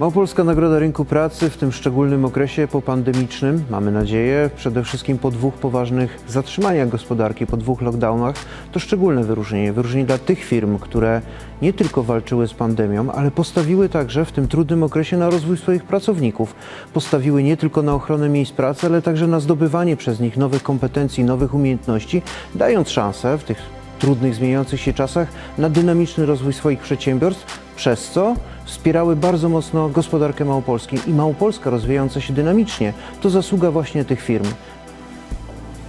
Małopolska Nagroda Rynku Pracy w tym szczególnym okresie popandemicznym, mamy nadzieję, przede wszystkim po dwóch poważnych zatrzymaniach gospodarki, po dwóch lockdownach, to szczególne wyróżnienie. Wyróżnienie dla tych firm, które nie tylko walczyły z pandemią, ale postawiły także w tym trudnym okresie na rozwój swoich pracowników. Postawiły nie tylko na ochronę miejsc pracy, ale także na zdobywanie przez nich nowych kompetencji, nowych umiejętności, dając szansę w tych trudnych, zmieniających się czasach na dynamiczny rozwój swoich przedsiębiorstw, przez co wspierały bardzo mocno gospodarkę Małopolski. I Małopolska rozwijająca się dynamicznie to zasługa właśnie tych firm.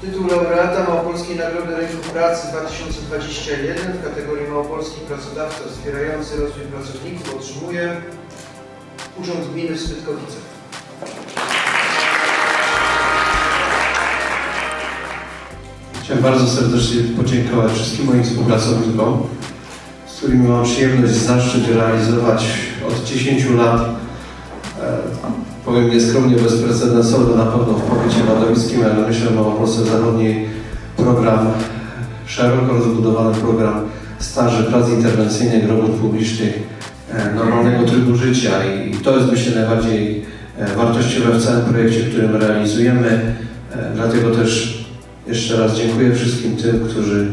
Tytuł laureata Małopolskiej Nagrody Rynku Pracy 2021 w kategorii Małopolski Pracodawca Wspierający Rozwój Pracowników otrzymuje Urząd Gminy w Spytkowicach. Chciałem bardzo serdecznie podziękować wszystkim moim współpracownikom, z którymi mam przyjemność, zaszczyt realizować od 10 lat, e, powiem nieskromnie, bezprecedensowy na pewno w powiecie wadowickim, ale myślę, że w Małopolsce Zachodniej program, szeroko rozbudowany program staży prac interwencyjnych robót publicznych, e, normalnego trybu życia i to jest myślę najbardziej e, wartościowe w całym projekcie, którym realizujemy. E, Dlatego też jeszcze raz dziękuję wszystkim tym, którzy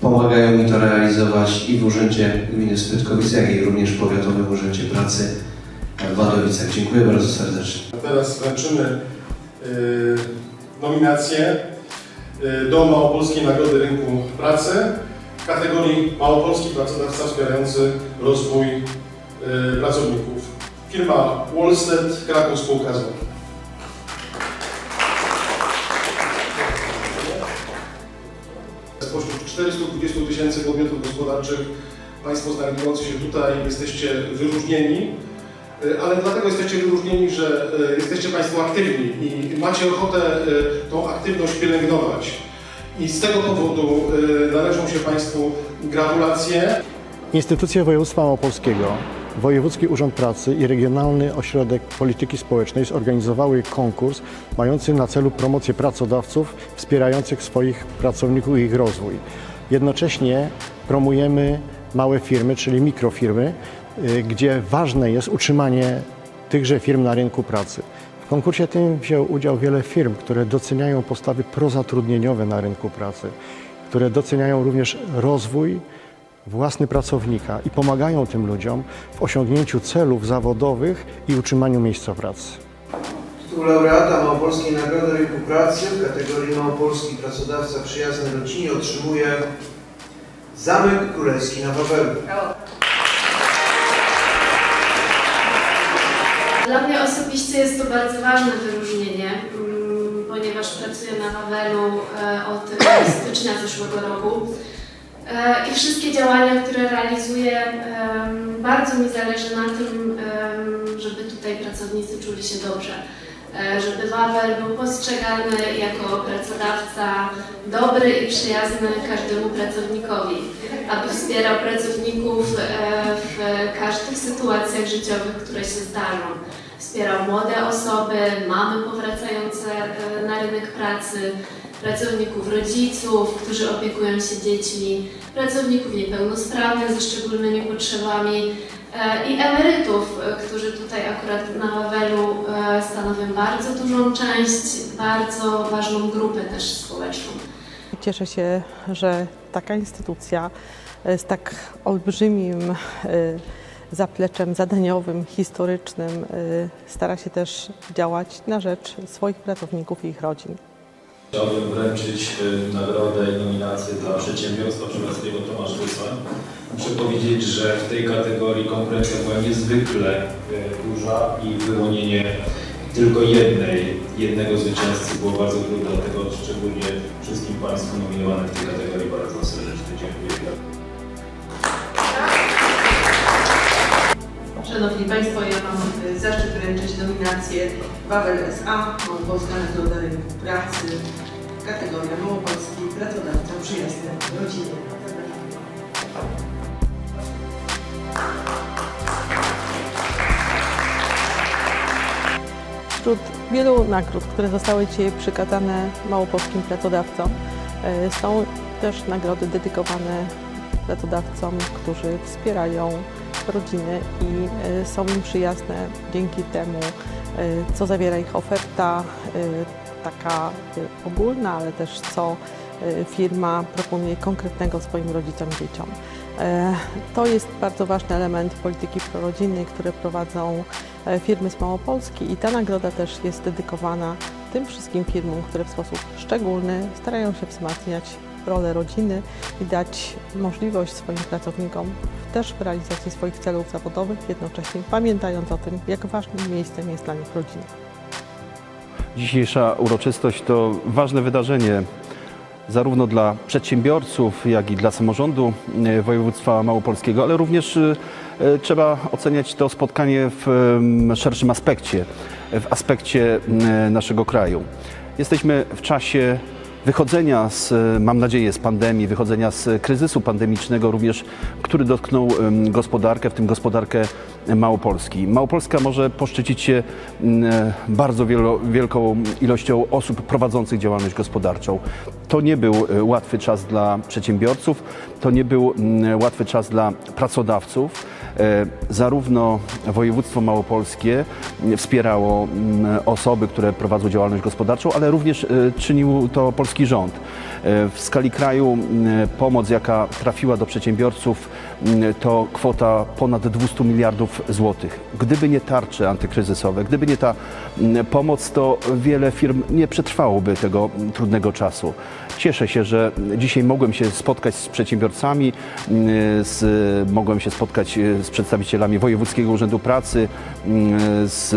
pomagają mi to realizować i w Urzędzie Gminy Spytkowice, jak i również w Powiatowym Urzędzie Pracy w Wadowicach. Dziękuję bardzo serdecznie. Teraz wręczymy y, nominację y, do Małopolskiej Nagrody Rynku Pracy w kategorii Małopolski Pracodawca Wspierający Rozwój y, Pracowników. Firma Wallstead, Kraków Spółka z 420 tysięcy podmiotów gospodarczych Państwo znajdujący się tutaj jesteście wyróżnieni. Y, ale dlatego jesteście wyróżnieni, że y, jesteście Państwo aktywni i macie ochotę y, tą aktywność pielęgnować. I z tego powodu należą się Państwu gratulacje. Instytucje województwa małopolskiego, Wojewódzki Urząd Pracy i Regionalny Ośrodek Polityki Społecznej zorganizowały konkurs mający na celu promocję pracodawców wspierających swoich pracowników i ich rozwój. Jednocześnie promujemy małe firmy, czyli mikrofirmy, y, gdzie ważne jest utrzymanie tychże firm na rynku pracy. W konkursie tym wzięło udział wiele firm, które doceniają postawy prozatrudnieniowe na rynku pracy, które doceniają również rozwój własny pracownika i pomagają tym ludziom w osiągnięciu celów zawodowych i utrzymaniu miejsca pracy. Tytuł laureata Małopolskiej Nagrody Rynku Pracy w kategorii Małopolski Pracodawca Przyjazny Rodzinie otrzymuje Zamek Królewski na Wawelu. Dla mnie osobiście jest to bardzo ważne wyróżnienie, mm, ponieważ pracuję na Wawelu e, od stycznia zeszłego roku E, i wszystkie działania, które realizuję, bardzo mi zależy na tym, żeby tutaj pracownicy czuli się dobrze. E, Żeby Wawel był postrzegany jako pracodawca dobry i przyjazny każdemu pracownikowi, aby wspierał pracowników e, w każdych sytuacjach życiowych, które się zdarzą wspierał młode osoby, mamy powracające e, na rynek pracy, pracowników rodziców, którzy opiekują się dziećmi, pracowników niepełnosprawnych ze szczególnymi potrzebami e, i emerytów, e, którzy tutaj akurat na Wawelu e, stanowią bardzo dużą część, bardzo ważną grupę też społeczną. Cieszę się, że taka instytucja z tak olbrzymim zapleczem zadaniowym, historycznym stara się też działać na rzecz swoich pracowników i ich rodzin. Chciałbym wręczyć y, nagrodę i nominację dla przedsiębiorstwa przewrackiego Tomasz Wysa. Muszę powiedzieć, że w tej kategorii konkurencja była niezwykle y, duża i wyłonienie tylko jednej, jednego zwycięzcy było bardzo trudne, dlatego szczególnie wszystkim Państwu nominowanym w tej kategorii bardzo serdecznie dziękuję. Szanowni Państwo, ja mam y, zaszczyt wręczyć nominację Wawel S.A. Małopolska Nagroda Rynku Pracy, kategoria Małopolski Pracodawca Przyjazny Rodzinie. Wśród wielu nagród, które zostały dzisiaj przekazane małopolskim pracodawcom, y, są też nagrody dedykowane pracodawcom, którzy wspierają rodziny i e, są im przyjazne dzięki temu, e, co zawiera ich oferta, e, taka ogólna, ale też co firma proponuje konkretnego swoim rodzicom dzieciom. To jest bardzo ważny element polityki prorodzinnej, które prowadzą firmy z Małopolski i ta nagroda też jest dedykowana tym wszystkim firmom, które w sposób szczególny starają się wzmacniać rolę rodziny i dać możliwość swoim pracownikom też w realizacji swoich celów zawodowych, jednocześnie pamiętając o tym, jak ważnym miejscem jest dla nich rodzina. Dzisiejsza uroczystość to ważne wydarzenie zarówno dla przedsiębiorców, jak i dla samorządu e, województwa małopolskiego, ale również e, trzeba oceniać to spotkanie w em, szerszym aspekcie, w aspekcie m, naszego kraju. Jesteśmy w czasie wychodzenia z, mam nadzieję, z pandemii, wychodzenia z kryzysu pandemicznego również, który dotknął gospodarkę, w tym gospodarkę Małopolski. Małopolska może poszczycić się mm, bardzo wielo, wielką ilością osób prowadzących działalność gospodarczą. To nie był e, łatwy czas dla przedsiębiorców, to nie był łatwy czas dla pracodawców. E, Zarówno województwo małopolskie mm, wspierało mm, osoby, które prowadzą działalność gospodarczą, ale również e, czynił to polski rząd. E, W skali kraju mm, pomoc, jaka trafiła do przedsiębiorców, to kwota ponad 200 miliardów złotych. Gdyby nie tarcze antykryzysowe, gdyby nie ta mm, pomoc, to wiele firm nie przetrwałoby tego mm, trudnego czasu. Cieszę się, że dzisiaj mogłem się spotkać z przedsiębiorcami, mm, z, mogłem się spotkać e, z przedstawicielami Wojewódzkiego Urzędu Pracy, mm, z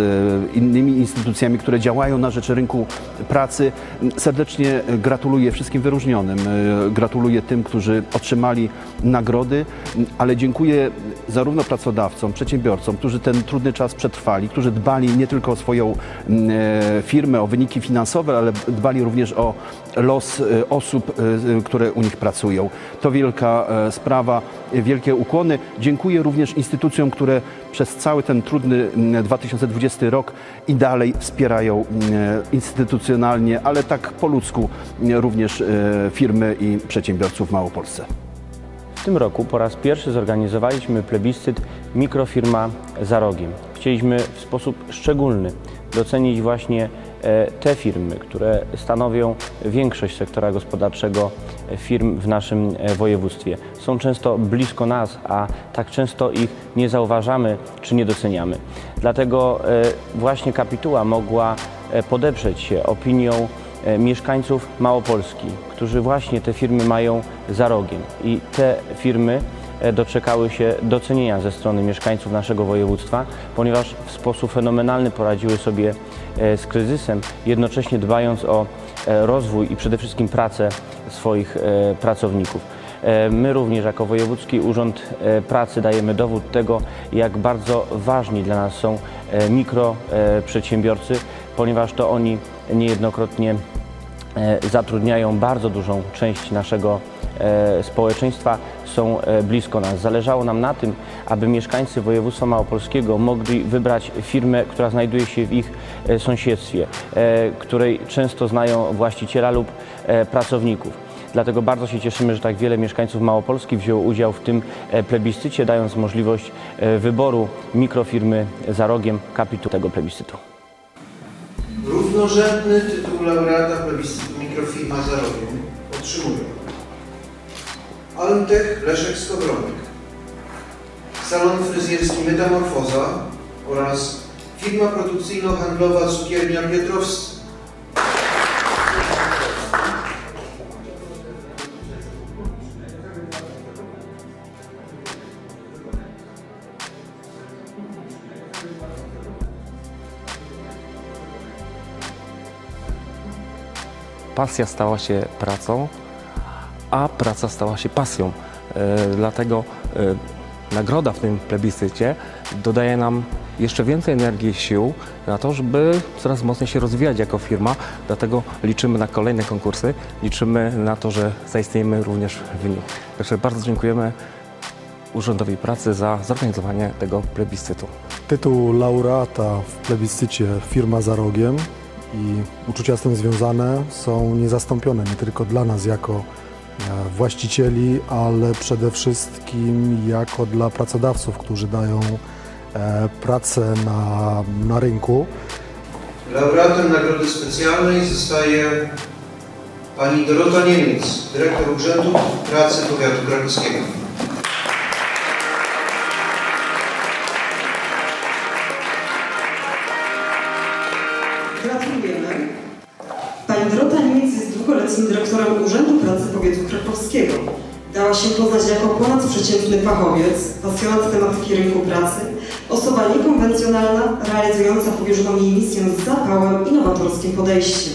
innymi instytucjami, które działają na rzecz rynku pracy. Serdecznie gratuluję wszystkim wyróżnionym. E, Gratuluję tym, którzy otrzymali nagrody, ale dziękuję zarówno pracodawcom, przedsiębiorcom, którzy ten trudny czas przetrwali, którzy dbali nie tylko o swoją mm, e, firmę, o wyniki finansowe, ale dbali również o los e, osób, e, które u nich pracują. To wielka sprawa, wielkie ukłony. Dziękuję również instytucjom, które przez cały ten trudny mm, 2020 rok i dalej wspierają mm, instytucjonalnie, ale tak po ludzku mm, również firmy i przedsiębiorców w Małopolsce. Tym roku po raz pierwszy zorganizowaliśmy plebiscyt Mikrofirma za rogiem. Chcieliśmy w sposób szczególny docenić właśnie e, te firmy, które stanowią większość sektora gospodarczego e, firm w naszym e, województwie. Są często blisko nas, a tak często ich nie zauważamy czy nie doceniamy. Dlatego właśnie kapituła mogła podeprzeć się opinią mieszkańców Małopolski, którzy właśnie te firmy mają za rogiem. I te firmy e, doczekały się docenienia ze strony mieszkańców naszego województwa, ponieważ w sposób fenomenalny poradziły sobie e, z kryzysem, jednocześnie dbając o e, rozwój i przede wszystkim pracę swoich e, pracowników. E, My również jako Wojewódzki Urząd e, Pracy dajemy dowód tego, jak bardzo ważni dla nas są e, mikroprzedsiębiorcy, ponieważ to oni niejednokrotnie e, zatrudniają bardzo dużą część naszego e, społeczeństwa, są e, blisko nas. Zależało nam na tym, aby mieszkańcy województwa małopolskiego mogli wybrać firmę, która znajduje się w ich sąsiedztwie, której często znają właściciela lub pracowników. Dlatego bardzo się cieszymy, że tak wiele mieszkańców Małopolski wzięło udział w tym plebiscycie, dając możliwość wyboru mikrofirmy za rogiem kapitu tego plebiscytu. Równorzędny tytuł laureata plebiscytu Mikrofirma za rogiem otrzymują Almtech Leszek Skowronek, Salon Fryzjerski Metamorfoza oraz firma produkcyjno-handlowa Cukiernia Piotrowscy. Pasja stała się pracą, a praca stała się pasją. E, Dlatego e, nagroda w tym plebiscycie dodaje nam jeszcze więcej energii i sił na to, żeby coraz mocniej się rozwijać jako firma. Dlatego liczymy na kolejne konkursy, liczymy na to, że zaistniejemy również w nich. Także bardzo dziękujemy Urzędowi Pracy za zorganizowanie tego plebiscytu. Tytuł laureata w plebiscycie Firma za rogiem i uczucia z tym związane są niezastąpione nie tylko dla nas jako właścicieli, ale przede wszystkim jako dla pracodawców, którzy dają e, pracę na, na rynku. Laureatem Nagrody Specjalnej zostaje pani Dorota Niemiec, dyrektor Urzędu Pracy Powiatu Krakowskiego. Gratulujemy. Pani Dorota Niemiec jest długoletnim dyrektorem Urzędu Pracy Powiatu Krakowskiego. Dała się poznać jako ponadprzeciętny fachowiec, pasjonat tematyki rynku pracy, osoba niekonwencjonalna, realizująca powierzoną jej misję z zapałem i nowatorskim podejściem.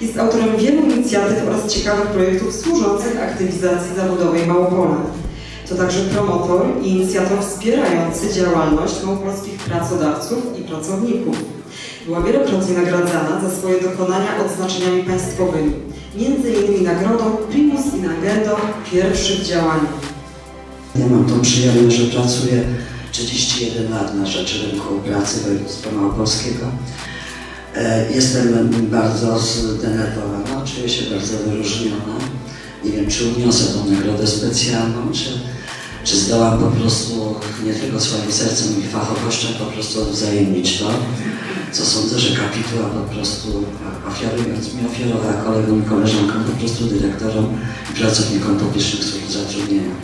Jest autorem wielu inicjatyw oraz ciekawych projektów służących aktywizacji zawodowej Małopolan. To także promotor i inicjator wspierający działalność małopolskich pracodawców i pracowników. Była wielokrotnie nagradzana za swoje dokonania odznaczeniami państwowymi, innymi nagrodą Primus in Agendo pierwszy w działaniu. Ja mam tą przyjemność, że pracuję 31 lat na rzecz rynku pracy województwa małopolskiego. E, Jestem bardzo zdenerwowana, czuję się bardzo wyróżniona. Nie wiem, czy uniosę tą nagrodę specjalną, czy, czy zdołam po prostu nie tylko swoim sercem i fachowością po prostu odwzajemnić to, co sądzę, że kapituła po prostu ofiaruje, znaczy ofiarowała kolegom i koleżankom, po prostu dyrektorom i pracownikom publicznych służb zatrudnienia.